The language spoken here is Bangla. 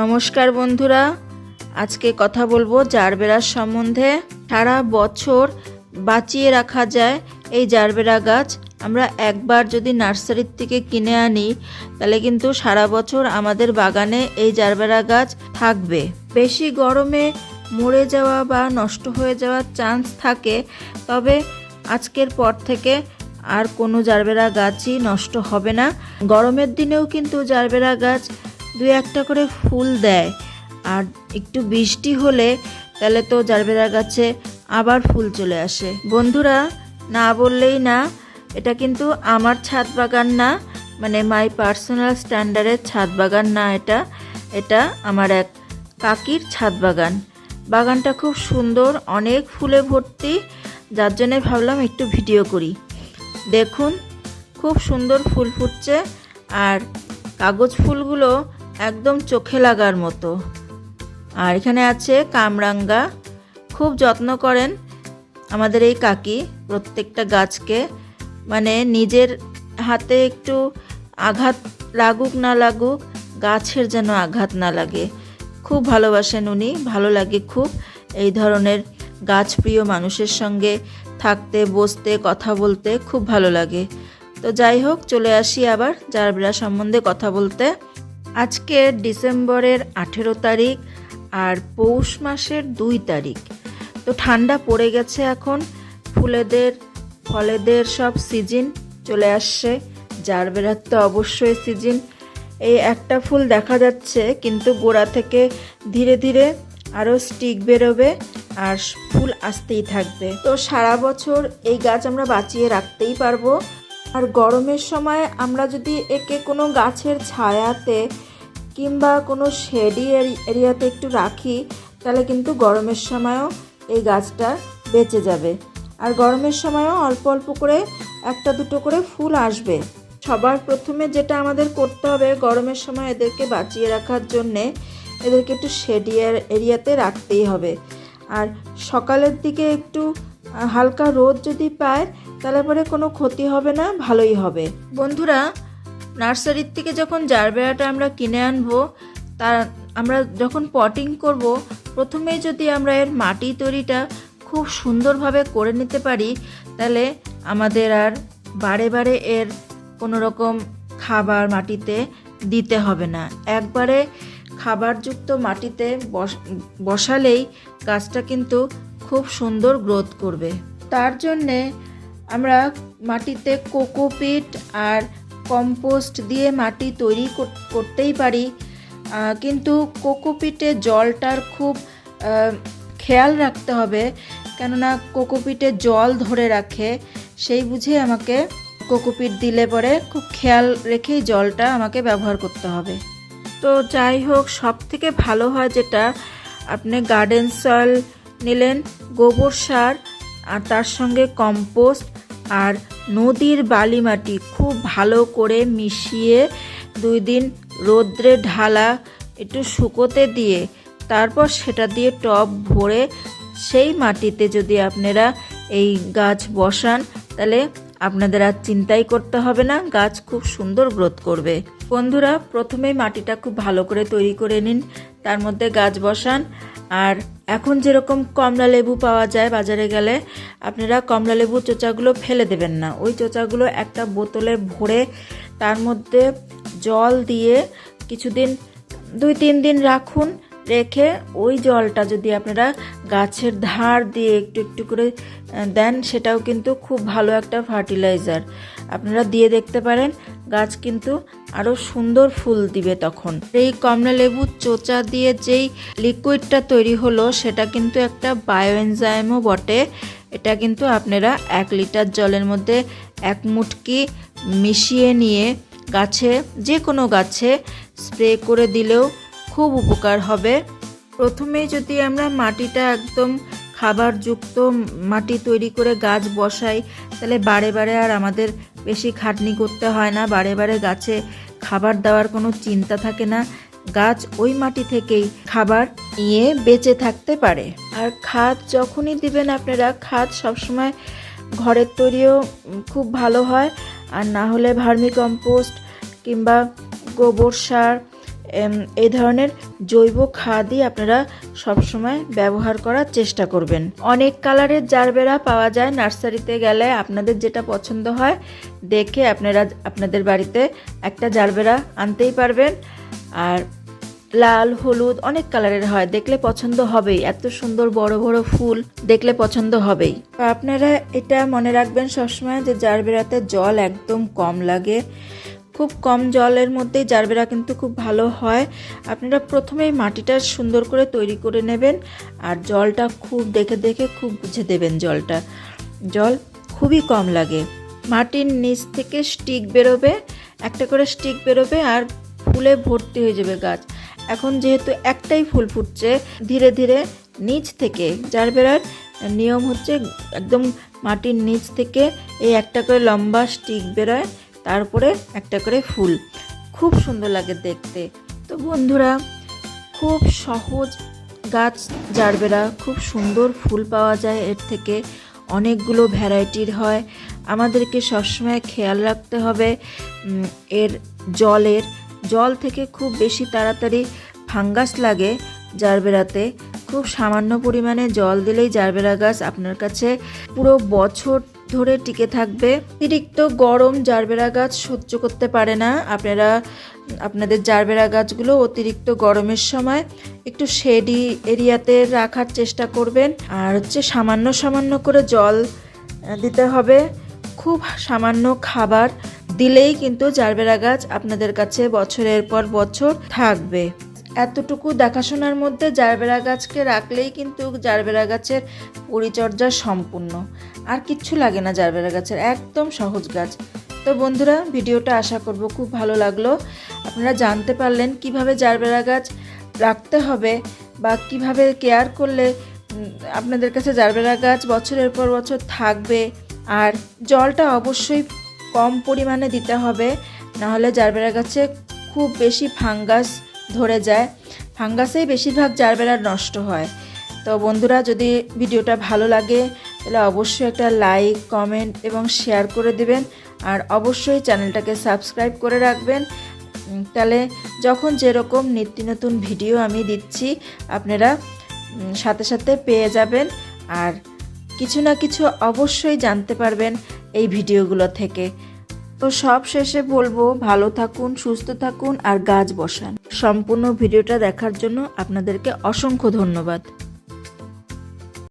নমস্কার বন্ধুরা। আজকে কথা বলব জারবেরার সম্বন্ধে। সারা বছর বাঁচিয়ে রাখা যায় এই জারবেরা গাছ। আমরা একবার যদি নার্সারির থেকে কিনে আনি, তাহলে কিন্তু সারা বছর আমাদের বাগানে এই জারবেরা গাছ থাকবে। বেশি গরমে মরে যাওয়া বা নষ্ট হয়ে যাওয়ার চান্স থাকে, তবে আজকের পর থেকে আর কোনো জারবেরা গাছই নষ্ট হবে না। গরমের দিনেও কিন্তু জারবেরা গাছ দু একটা করে ফুল দেয়। আর একটু বৃষ্টি হলে তাহলে তো জারবেরা গাছে আবার ফুল চলে আসে। বন্ধুরা, না বললেই না, এটা কিন্তু আমার ছাদ বাগান না মানে মাই পার্সোনাল স্ট্যান্ডার্ডের ছাদ বাগান না এটা। এটা আমার এক কাকির ছাদ বাগান। বাগানটা খুব সুন্দর, অনেক ফুলে ভর্তি, যার জন্য ভাবলাম একটু ভিডিও করি। দেখুন, খুব সুন্দর ফুল ফুটছে, আর কাগজ ফুলগুলো একদম চোখে লাগার মতো। আর এখানে আছে কামরাঙ্গা। খুব যত্ন করেন আমাদের এই কাকি প্রত্যেকটা গাছকে। মানে নিজের হাতে একটু আঘাত লাগুক না লাগুক, গাছের যেন আঘাত না লাগে। খুব ভালোবাসেন উনি, ভালো লাগে খুব। এই ধরনের গাছপ্রিয় মানুষের সঙ্গে থাকতে, বসতে, কথা বলতে খুব ভালো লাগে। তো যাই হোক, চলে আসি আবার জারবেরা সম্বন্ধে কথা বলতে। আজকে ডিসেম্বরের আঠেরো তারিখ আর পৌষ মাসের দুই তারিখ। তো ঠান্ডা পড়ে গেছে এখন, ফুলেদের, ফলেদের সব সিজন চলে আসছে জারবেরার তো অবশ্যই সিজন। এই একটা ফুল দেখা যাচ্ছে, কিন্তু গোড়া থেকে ধীরে ধীরে আরও স্টিক বেরোবে আর ফুল আসতেই থাকবে। তো সারা বছর এই গাছ আমরা বাঁচিয়ে রাখতেই পারব। আর গরমের সময় আমরা যদি একে কোনো গাছের ছায়াতে কিংবা কোনো শেডি এরিয়াতে একটু রাখি, তাহলে কিন্তু গরমের সময়ও এই গাছটা বেঁচে যাবে। আর গরমের সময়ও অল্প অল্প করে একটা দুটো করে ফুল আসবে। সবার প্রথমে যেটা আমাদের করতে হবে গরমের সময় এদেরকে বাঁচিয়ে রাখার জন্যে, এদেরকে একটু শেডি এরিয়াতে রাখতেই হবে। আর সকালের দিকে একটু হালকা রোদ যদি পায়, তাহলে পরে কোনো ক্ষতি হবে না, ভালোই হবে। বন্ধুরা নার্সারির থেকে যখন জারবেরাটা আমরা কিনে আনব, তার আমরা যখন পটিং করব প্রথমেই যদি আমরা এর মাটি তৈরিটা খুব সুন্দরভাবে করে নিতে পারি, তাহলে আমাদের আর বারে বারে এর কোনো রকম খাবার মাটিতে দিতে হবে না। একবারে খাবারযুক্ত মাটিতে বসালেই গাছটা কিন্তু খুব সুন্দর গ্রোথ করবে। তার জন্যে আমরা মাটিতে কোকোপিট আর কম্পোস্ট দিয়ে মাটি তৈরি করতেই পারি। কিন্তু কোকোপিটে জলটার খুব খেয়াল রাখতে হবে। কেননা কোকোপিটে জল ধরে রাখে, সেই বুঝে আমাকে কোকোপিট দিলে পরে খুব খেয়াল রেখেই জলটা আমাকে ব্যবহার করতে হবে। তো যাই হোক সব থেকে ভালো হয় যেটা, আপনি গার্ডেন সয়েল নিলেন, গোবর সার, আর তার সঙ্গে কম্পোস্ট আর নদীর বালি মাটি খুব ভালো করে মিশিয়ে দুই দিন রোদ্রে ঢালা একটু শুকোতে দিয়ে তারপর সেটা দিয়ে টব ভরে সেই মাটিতে যদি আপনারা এই গাছ বসান, তাহলে আপনাদের আর চিন্তাই করতে হবে না, গাছ খুব সুন্দর গ্রোথ করবে। বন্ধুরা, প্রথমেই মাটিটা খুব ভালো করে তৈরি করে নিন, তার মধ্যে গাছ বসান, আর এখন যেরকম কমলা লেবু পাওয়া যায় বাজারে গেলে, আপনারা কমলা লেবু চোচাগুলো ফেলে দেবেন না। ওই চোচাগুলো একটা বোতলে ভরে তার মধ্যে জল দিয়ে কিছুদিন, দুই তিন দিন রাখুন। রেখে ওই জলটা যদি আপনারা গাছের ধার দিয়ে একটু একটু করে দেন, সেটাও কিন্তু খুব ভালো একটা ফার্টিলাইজার। আপনারা দিয়ে দেখতে পারেন, গাছ কিন্তু আরও সুন্দর ফুল দিবে তখন। এই কমলা লেবুর চোচা দিয়ে যেই লিকুইডটা তৈরি হলো, সেটা কিন্তু একটা বায়োএনজাইমও বটে। এটা কিন্তু আপনারা এক লিটার জলের মধ্যে এক মুটকি মিশিয়ে নিয়ে গাছে যে কোনো গাছে স্প্রে করে দিলেও খুব উপকার হবে। প্রথমেই যদি আমরা মাটিটা একদম খাবারযুক্ত মাটি তৈরি করে গাছ বসাই, তাহলে বারে বারে আর আমাদের বেশি খাটনি করতে হয় না। বারে বারে গাছে খাবার দেওয়ার কোনো চিন্তা থাকে না। গাছ ওই মাটি থেকেই খাবার নিয়ে বেঁচে থাকতে পারে। আর খাদ যখনই দিবেন আপনারা, খাদ সবসময় ঘরের তৈরিও খুব ভালো হয়। আর না হলে ভার্মি কম্পোস্ট কিংবা গোবর সার এই ধরনের জৈব খাদই আপনারা সবসময় ব্যবহার করার চেষ্টা করবেন। অনেক কালারের জারবেরা পাওয়া যায় নার্সারিতে গেলে, আপনাদের যেটা পছন্দ হয় দেখে আপনারা আপনাদের বাড়িতে একটা জারবেরা আনতেই পারবেন। আর লাল, হলুদ অনেক কালারের হয়, দেখলে পছন্দ হবেই। এত সুন্দর বড় বড় ফুল দেখলে পছন্দ হবেই। আপনারা এটা মনে রাখবেন সবসময় যে জারবেরাতে জল একদম কম লাগে। খুব কম জলের মধ্যেই জারবেরা কিন্তু খুব ভালো হয়। আপনারা প্রথমেই মাটিটা সুন্দর করে তৈরি করে নেবেন আর জলটা খুব দেখে দেখে খুব বুঝে দেবেন জলটা। জল খুবই কম লাগে। মাটির নিচ থেকে স্টিক বেরোবে, একটা করে স্টিক বেরোবে আর ফুলে ভর্তি হয়ে যাবে গাছ। এখন যেহেতু একটাই ফুল ফুটছে, ধীরে ধীরে নিচ থেকে যার বেড়ার নিয়ম হচ্ছে একদম মাটির নিচ থেকে এই একটা করে লম্বা স্টিক বেরোয় তারপরে একটা করে ফুল। খুব সুন্দর লাগে দেখতে। তো বন্ধুরা, খুব সহজ গাছ জারবেরা, খুব সুন্দর ফুল পাওয়া যায়। এর থেকে অনেকগুলো ভ্যারাইটির হয়। আমাদেরকে সবসময় খেয়াল রাখতে হবে এর জলের। জল থেকে খুব বেশি তাড়াতাড়ি ফাঙ্গাস লাগে জারবেরাতে। খুব সামান্য পরিমাণে জল দিলেই জারবেরা গাছ আপনার কাছে পুরো বছর ধরে টিকে থাকবে। অতিরিক্ত গরম জারবেরা গাছ সহ্য করতে পারে না। আপনারা, আপনাদের জারবেরা গাছগুলো অতিরিক্ত গরমের সময় একটু শেডি এরিয়াতে রাখার চেষ্টা করবেন। আর হচ্ছে সামান্য সামান্য করে জল দিতে হবে। খুব সামান্য খাবার দিলেই কিন্তু জারবেরা গাছ আপনাদের কাছে বছরের পর বছর থাকবে। এতটুকু দেখাশোনার মধ্যে জারবেরা গাছকে রাখলেই কিন্তু জারবেরা গাছের পরিচর্যা সম্পূর্ণ। আর কিচ্ছু লাগে না জারবেরা গাছের, একদম সহজ গাছ। তো বন্ধুরা, ভিডিওটা আশা করব খুব ভালো লাগল। আপনারা জানতে পারলেন কীভাবে জারবেরা গাছ রাখতে হবে বা কীভাবে কেয়ার করলে আপনাদের কাছে জারবেরা গাছ বছরের পর বছর থাকবে। আর জলটা অবশ্যই কম পরিমাণে দিতে হবে, নাহলে জারবেরা গাছে খুব বেশি ফাঙ্গাস ধরে যায়। ফাঙ্গাসেই বেশিরভাগ জারবেরা নষ্ট হয়। তো বন্ধুরা, যদি ভিডিওটা ভালো লাগে, তাহলে অবশ্যই একটা লাইক, কমেন্ট এবং শেয়ার করে দেবেন। আর অবশ্যই চ্যানেলটাকে সাবস্ক্রাইব করে রাখবেন। তাহলে যখন যেরকম নিত্য নতুন ভিডিও আমি দিচ্ছি, আপনারা সাথে সাথে পেয়ে যাবেন। আর কিছু না কিছু অবশ্যই জানতে পারবেন এই ভিডিওগুলো থেকে। তো সব শেষে বলব, ভালো থাকুন, সুস্থ থাকুন, আর গাছ বসান। সম্পূর্ণ ভিডিওটা দেখার জন্য আপনাদেরকে অসংখ্য ধন্যবাদ।